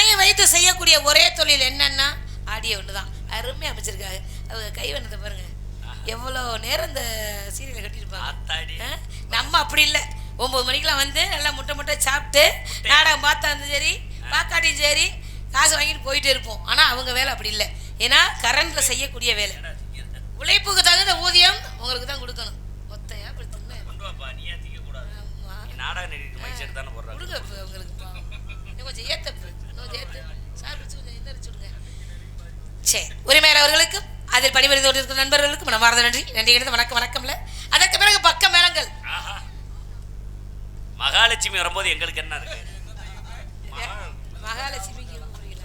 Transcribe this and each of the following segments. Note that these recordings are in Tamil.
பணைய வைத்து செய்யக்கூடிய ஒரே தொழில் என்னன்னா ஆடியோ ஒன்று தான் அருமையாக அமைச்சிருக்காங்க அவங்க கைவண்ணத்தை பாருங்க. எவ்வளோ நேரம் இந்த சீரியலை கட்டியிருப்பாங்க? நம்ம அப்படி இல்லை. ஒம்பது மணிக்கெல்லாம் வந்து நல்லா முட்டை முட்டை சாப்பிட்டு நாடகம் பார்த்தா இருந்தாலும் சரி பார்க்காட்டியும் சரி காசு வாங்கிட்டு போயிட்டே இருப்போம். ஆனால் அவங்க வேலை அப்படி இல்லை. ஏன்னா கரண்ட்ல செய்யக்கூடிய வேலை. உழைப்புக்கு தகுந்த ஊதியம் உங்களுக்கு தான் கொடுக்கணும். ஒத்தையா அப்படி நாடகம் உங்களுக்கு கொஞ்சம் ஏத்து சார் உரிமையாளர் அவர்களுக்கும் அதில் பணிபுரிந்து கொண்டிருக்கிற நண்பர்களுக்கும் மனமார்ந்த நன்றி. நன்றி கிடந்த வணக்கம் வணக்கம்ல. அதற்கு பிறகு பக்க மேளங்கள். மகாலட்சுமி வரும்போது எங்களுக்கு என்ன இருக்கு? புரியல.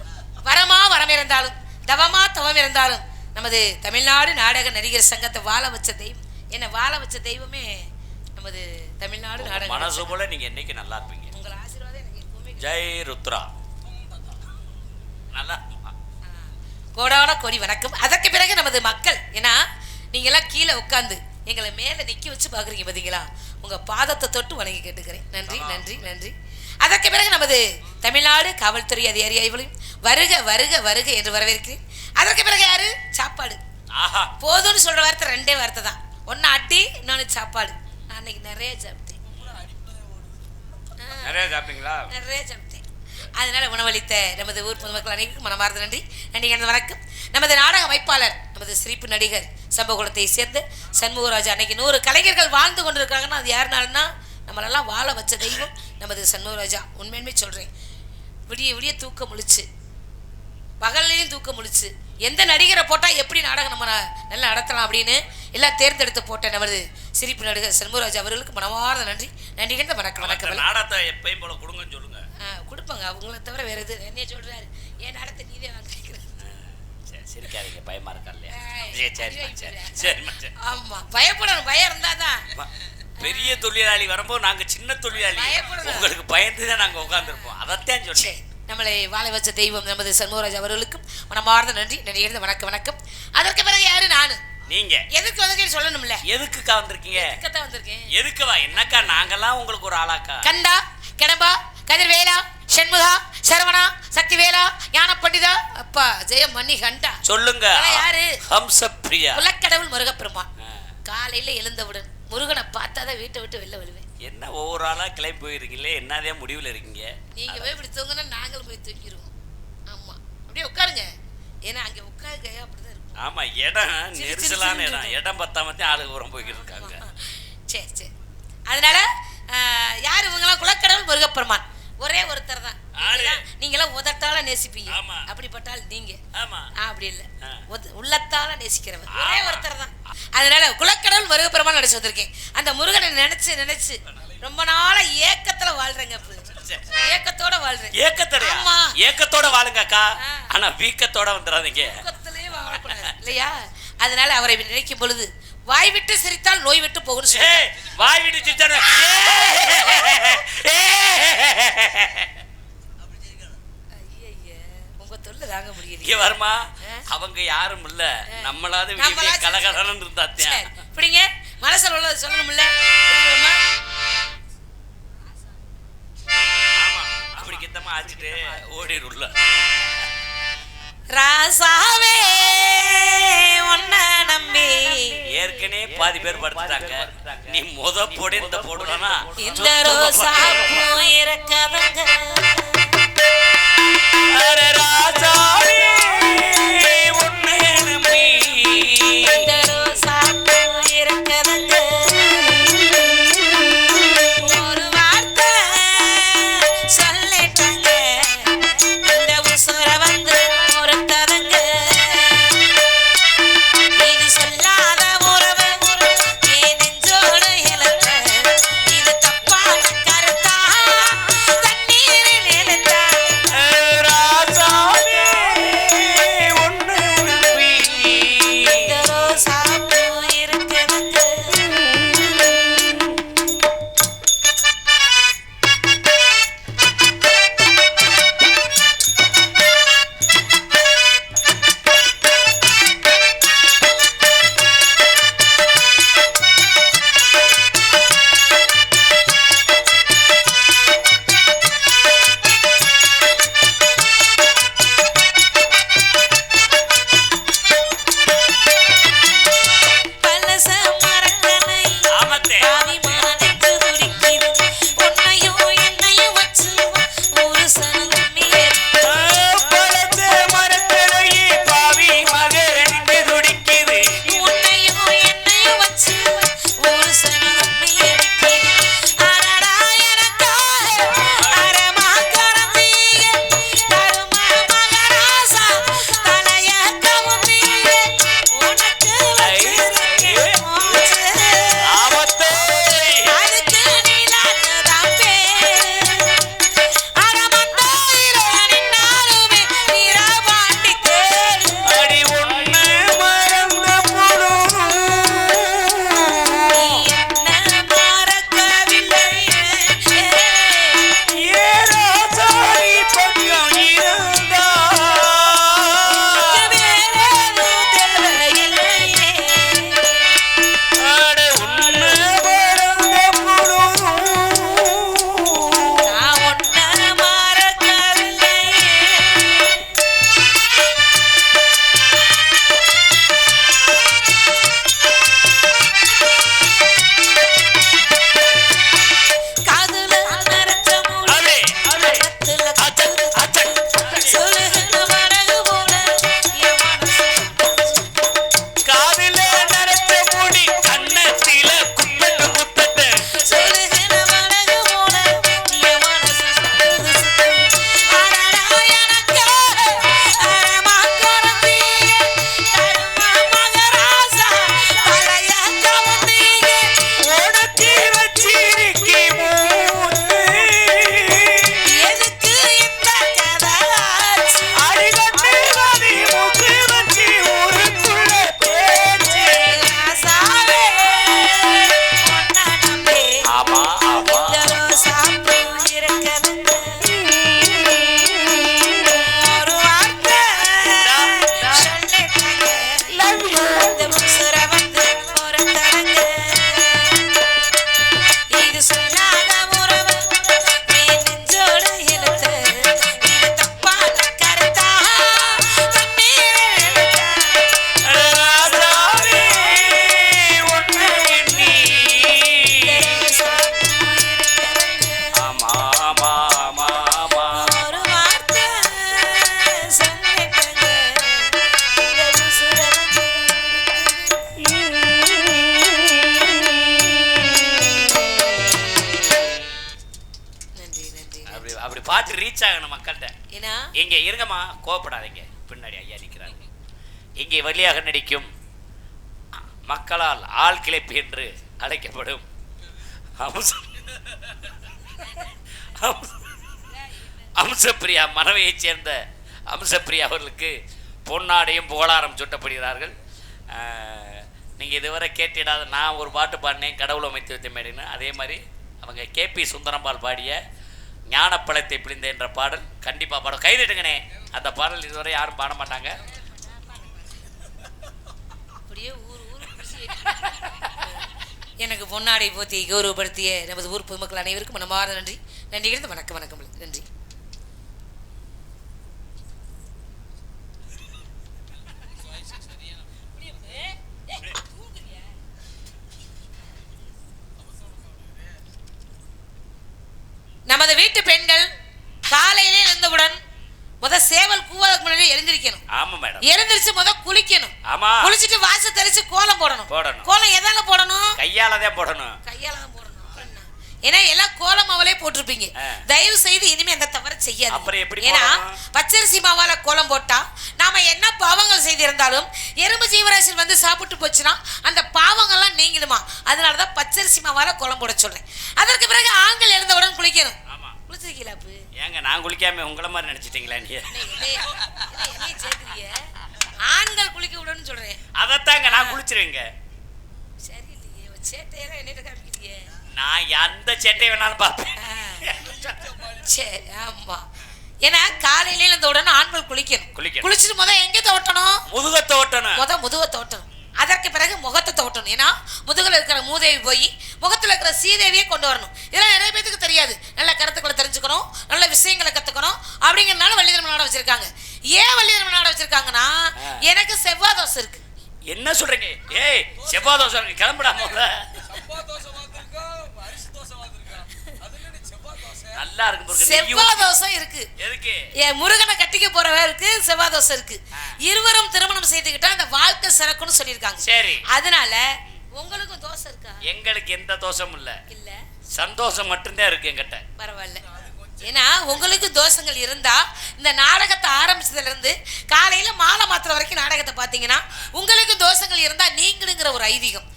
வரமா வரம் இருந்தாலும் தவமா தவம் இருந்தாலும் நமது தமிழ்நாடு நாடக நடிகர் சங்கத்தை வாழ வச்ச தெய்வம். என்ன வாழ வச்ச தெய்வமே நமது தமிழ்நாடு நாடக மனசு போல நீங்க என்னைக்கு நல்லா இருப்பீங்க? உங்கள் ஆசீர்வாதம் எனக்கு ஜெய் ருத்ரா. நல்லா இருக்குமா? கோடான கோடி வணக்கம். அதற்கு பிறகு நமது மக்கள் ஏன்னா நீங்க எல்லாம் கீழே உட்காந்து எங்களை மேல நிக்க வச்சு பாக்குறீங்க பாத்தீங்களா உங்க பாதத்தை தொட்டு வணங்கி கேட்டுக்கிறேன். நன்றி நன்றி நன்றி. அதற்கு பிறகு நமது தமிழ்நாடு காவல்துறை அதிகாரிகளையும் வருக வருக வருக என்று வரவேற்கிறேன். அதற்கு பிறகு யாரு? சாப்பாடு. போதும்னு சொல்ற வார்த்தை ரெண்டே வார்த்தை தான். ஒன்னு அட்டி இன்னொன்னு சாப்பாடு. நான் அன்னைக்கு நிறைய சாப்பிட்டேன். நிறைய சாப்பிட்டீங்களா? நிறைய சாப்பிட்டேன். அதனால உணவளித்த நமது ஊர் பொதுமக்கள் அனைவருக்கும் மனமார்ந்த நன்றி. நன்றி எனது வணக்கம். நமது நாடக அமைப்பாளர் நமது சிரிப்பு நடிகர் சம்பகுளத்தை சேர்ந்த சண்முகராஜா அன்னைக்கு நூறு கலைஞர்கள் வாழ்ந்து கொண்டிருக்காங்கன்னா அது யாருனாலன்னா நம்மளெல்லாம் வாழ வச்ச தெய்வம் நமது சண்முகராஜா. உண்மையுமே சொல்கிறேன் விடிய விடிய தூக்கம் முழிச்சு பகல்லையும் தூக்கம் முழிச்சு எந்த நடிகரை போட்டால் எப்படி நாடகம் நம்ம நல்லா நடத்தலாம் அப்படின்னு எல்லாம் தேர்ந்தெடுத்து போட்ட நமது சிரிப்பு நடிகர் சண்முகராஜா அவர்களுக்கு மனமார்ந்த நன்றி. நன்றி கிட்ட வணக்கம். வணக்கம். நாடகத்தை எப்பயும் போல கொடுங்கன்னு சொல்லுங்க. கொடுப்பாங்க. அவங்கள தவிர வேற எது என்னைய சொல்றாரு. என் நடத்த நீதே வாங்கிக்கிறேன் சரி சிரிக்காதீங்க. பயமா இருக்கா இல்லையா? சரி சரி. சரிம்மா சரி ஆமா. பயப்படணும். பயம் இருந்தாதான் பெரிய தொழிலாளி வரும்போது நாங்க சின்ன தொழிலாளி. உங்களுக்கு பயந்து தான் நாங்க உட்காந்துருப்போம் அதைத்தான் சொல்றேன். நம்மளை வாழ வச்ச தெய்வம் நமது சண்முகராஜ் அவர்களுக்கும் மனமார்ந்த நன்றி. நன்றி வணக்கம் வணக்கம். அதற்கு பிறகு யாரு? நானு. நீங்க. எதுக்கு வந்திருக்கேன்னு சொல்லணும்ல? எதுக்குக்கா வந்திருக்கீங்க? எதுக்கத்தான் வந்திருக்கேன் எதுக்குவா என்னக்கா? நாங்கெல்லாம் உங்களுக்கு ஒரு ஆளாக்கா? கண்டா கடம்பா கதிர்வேலா ஷண்முகா சரவணா சக்திவேலா ஞான பண்டிதா அப்பா ஜெயம் மணி கண்டா சொல்லுங்க யாரு? ஹம்சப்பிரியா. குலக்கடவுள் முருகப்பெருமான். காலையில எழுந்தவுடன் முருகனை பார்த்தாதான் வீட்டை விட்டு வெளில வருவேன். என்ன ஒவ்வொரு ஆளா கிளம்பி போயிருக்கீங்களே? என்னதே முடிவுல இருக்கீங்க? நீங்க போய் இப்படி தூங்கினா நாங்களும் போய் தூங்கிடுவோம் ஆமா. அப்படியே உட்காருங்க. ஏன்னா அங்க உட்காருங்க அப்படிதான் இருக்கும். ஆமா இடம் நெரிசலான இடம். இடம் பத்தாமத்தையும் ஆளுக்கு உரம் போய்கிட்டு இருக்காங்க. சரி சரி. அதனால யார் இவங்கெல்லாம்? குலக்கடவுள் முருகப்பெருமான். ஒரே ஒருத்தர் தான். நீங்களாம் உதட்டால நேசிப்பீங்க. அப்படிப்பட்டால் நீங்க. அப்படி இல்ல. உள்ளத்தால நேசிக்கிறவர். ஒரே. ஒருத்தர் தான். அதனால குலக்கடவுள் முருகப்பெருமான் நடிச்சு வந்திருக்கேன். அந்த முருகனை நினைச்சு நினைச்சு ரொம்ப நாளா ஏக்கத்துல வாழ்றேங்க. ஏக்கத்தோட வாழ்றேன். ஏக்கத்தோட ஆமா. ஏக்கத்தோட வாழுங்க அக்கா. ஆனா வீக்கத்தோட வந்துடாதீங்க. இல்லையா? அதனால அவரை நினைக்கும் பொழுது வாய் விட்டு சிரித்தால் நோய் விட்டு ஏய், வாய் விட்டு. ஐயையே, உங்க தொல்லை தாங்க முடியல வருமா. அவங்க யாரும் இல்ல. நம்மளாவது கலகலன்னு சரி, இப்படிங்க. மனசுல உள்ளதை சொல்லணும்ல. அப்படி கித்தமா ஆச்சுட்டு ஓடிடும்ல. ராசாவே ஏற்கனவே பாதி பேர் படுத்துட்டாங்க. நீ முத போடு இந்த போடுறனா இந்த ரோசா பூ இறக்காதங்க. கோவப்படாதீங்க பின்னாடி ஐயா நிற்கிறாங்க இங்கே வழியாக நடிக்கும் மக்களால் ஆள் கிளப்பி என்று அழைக்கப்படும் அம்சப்பிரியா மனைவியைச் சேர்ந்த அம்சப்பிரியா அவர்களுக்கு பொன்னாடையும் புகழாரம் சுட்டப்படுகிறார்கள். நீங்கள் இதுவரை கேட்டிடாத நான் ஒரு பாட்டு பாடினேன் கடவுள் அமைத்து வைத்த மேடைன்னு. அதே மாதிரி அவங்க கேபி சுந்தரம்பால் பாடிய ஞானப்பழத்தை பிழிந்த என்ற பாடல் கண்டிப்பாக பாடம். கைதிட்டுங்கண்ணே அந்த பாடல் இதுவரை யாரும் பாட மாட்டாங்க. அப்படியே ஊர் ஊர் எனக்கு பொன்னாடை போத்தி கௌரவப்படுத்திய நமது ஊர் பொதுமக்கள் அனைவருக்கும் மனமார்ந்த நன்றி. நன்றி இருந்து வணக்கம் வணக்கம். நன்றி. நமது வீட்டு பெண்கள் காலையிலே எழுந்தவுடன் முத சேவல் கூவதுக்கு முன்னாடி எழுந்திருக்கணும். ஆமாம் மேடம். எழுந்திருச்சு முத குளிக்கணும். ஆமா. குளிச்சுட்டு வாச தெளிச்சு கோலம் போடணும். போடணும். கோலம் எதால போடணும்? கையால தான் போடணும். கையால தான் போடணும்? ஏன்னா எல்லாம் கோலம் மாவுலே போட்டிருப்பீங்க. தயவு செய்து இனிமே அந்த தவறை செய்யாது அப்புறம் எப்படி ஏன்னா? பச்சரிசி மாவால கோலம் போட்டா நாம என்ன பாவங்கள் செய்திருந்தாலும் எறும்பு ஜீவராசி வந்து சாப்பிட்டு போச்சுன்னா அந்த பாவங்கள்லாம் நீங்கிடுமா. அதனாலதான் பச்சரிசி மாவால கோலம் போட சொல்றேன். அதற்கு பிறகு ஆண்கள் எழுந்தவுடன் குளிக்கணும். ஆமா குளிச்சிருக்கீங்களா அப்பு? ஏங்க நான் குளிக்காம உங்களை மாதிரி நினைச்சிட்டீங்களா நீ சேர்க்கிறீங்க? ஆண்கள் குளிக்க விடணும்னு சொல்றேன். அதைத்தாங்க நான் குளிச்சிருவேங்க. சரி இல்லையே சேட்டையெல்லாம் என்னிட்ட காமிக்கிறீங்க நான் எந்த சேட்டை வேணாலும் பார்ப்பேன். சரி ஆமா. ஏன்னா காலையில இருந்த உடனே ஆண்கள் குளிக்கணும். குளிக்கணும். குளிச்சுட்டு முத எங்க தோட்டணும்? முதுகத்தை ஓட்டணும் முத முதுக தோட்டணும். அதற்கு பிறகு முகத்தை தோட்டணும் ஏன்னா முதுகுல இருக்கிற மூதேவி போய் முகத்துல இருக்கிற சீதேவியை கொண்டு வரணும். இதெல்லாம் நிறைய பேத்துக்கு தெரியாது. நல்ல கருத்துக்களை தெரிஞ்சுக்கணும். நல்ல விஷயங்களை கத்துக்கணும். அப்படிங்கறதுனால வள்ளிதர்ம நாடம் வச்சிருக்காங்க. ஏன் வள்ளிதர்ம நாடம் வச்சிருக்காங்கன்னா ஆ. எனக்கு செவ்வாய் தோசை இருக்கு. என்ன சொல்றீங்க? ஏய் செவ்வாய் தோசை இருக்கு, கிளம்புடா முதல்ல செவ்வாய் தோசை வந்திருக்கா அரிசி தோசை வந்திருக்கா அது என்ன செவ்வாய் தோசை நல்லா இருக்கும் செவ்வாய் தோசை இருக்கு. என் முருகனை கட்டிக்க போறவருக்கு செவ்வாய் தோசை இருக்கு. இருவரும் திருமணம் செய்துக்கிட்டா அந்த வாழ்க்கை சிறக்கும்னு சொல்லியிருக்காங்க. சரி. அதனால உங்களுக்கும் தோசை இருக்கா? எங்களுக்கு எந்த தோஷமும் இல்ல. இல்ல. சந்தோஷம் மட்டும்தான் இருக்கு என்கிட்ட. பரவாயில்ல. ஏன்னா உங்களுக்கு தோஷங்கள் இருந்தா இந்த நாடகத்தை ஆரம்பிச்சதுல இருந்து காலையில மாலை மாத்திர வரைக்கும் நாடகத்தை பார்த்தீங்கன்னா உங்களுக்கு தோஷங்கள் இருந்தா நீங்களுங்கிற ஒரு ஐதீகம்.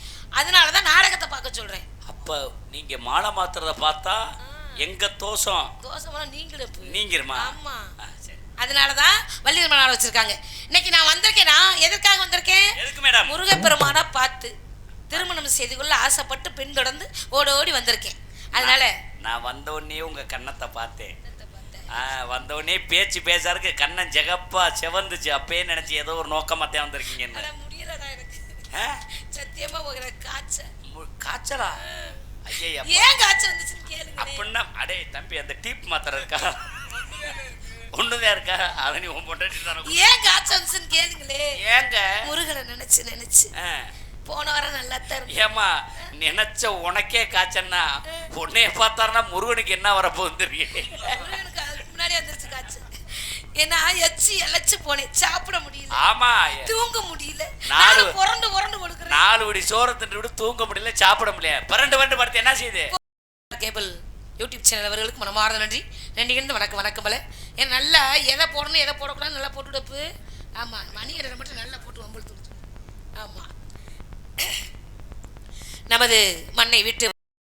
அதனாலதான் நாடகத்தை பார்க்க சொல்றேன். அப்ப நீங்க மாலை மாத்துறத பார்த்தா எங்க தோஷம்? தோஷமெல்லாம் நீங்களும் இப்ப. நீங்கிருமா? ஆமா. சரி. அதனாலதான் வள்ளி திருமணம் வச்சிருக்காங்க. இன்னைக்கு நான் வந்திருக்கேனா? எதற்காக வந்திருக்கேன்? எதுக்கு மேடம் முருகப்பெருமானை பார்த்து திருமணம் செய்து கொள்ள ஆசைப்பட்டு பின்தொடர்ந்து ஓடி ஓடி வந்திருக்கேன். அதனால நான் வந்த உடனே உங்க கன்னத்தை பார்த்தேன். வந்த உடனே பேச்சு பேசாருக்கு கண்ணன் ஜெகப்பா செவந்துச்சு. அப்பயே நினைச்சு ஏதோ ஒரு நோக்கமாத்தான் வந்திருக்கீங்கன்னு. அட முடியலடா எனக்கு? சத்தியமா காய்ச்சல். காய்ச்சலா? ஏன் காய்ச்சல் வந்துச்சுன்னு கேளுங்க அப்படின்னா அடே தம்பி அந்த டீப் மாத்திரை இருக்கா? ஒண்ணுதான் இருக்கா? அதை நீ உன் பொண்டாட்டி தானே ஏன் காய்ச்சல் வந்துச்சுன்னு கேளுங்களே ஏங்க? முருகனை நினைச்சு நினைச்சு. போன வாரம் நல்லா. ஏம்மா நினைச்ச உனக்கே காய்ச்சன்னா உன்னைய பார்த்தாருன்னா முருகனுக்கு என்ன வரப்போகுது தெரியும். முருகனுக்கு முன்னாடி வந்துருச்சு காய்ச்சல். ஏன்னா எச்சி இழைச்சு போனேன் சாப்பிட முடியல. ஆமா தூங்க முடியல. நாலு- புரண்டு புரண்டு கொடுக்குறேன் நாலு விடி சோறு தின்று விட்டு தூங்க முடியல சாப்பிட முடியல. பரண்டு பரண்டு படுத்து என்ன செய்யுது? கேபிள் யூடியூப் சேனல் அவர்களுக்கு மனமார்ந்த நன்றி. நன்றி இருந்து வணக்கம் வணக்கம் பல. ஏன் நல்லா எதை போடணும் எதை போடக்கூடாது நல்லா போட்டு விடப்பு ஆமாம் மணி இடை மட்டும் நல்லா போட்டு வம்பல் ஆமாம் நமது மண்ணை விட்டு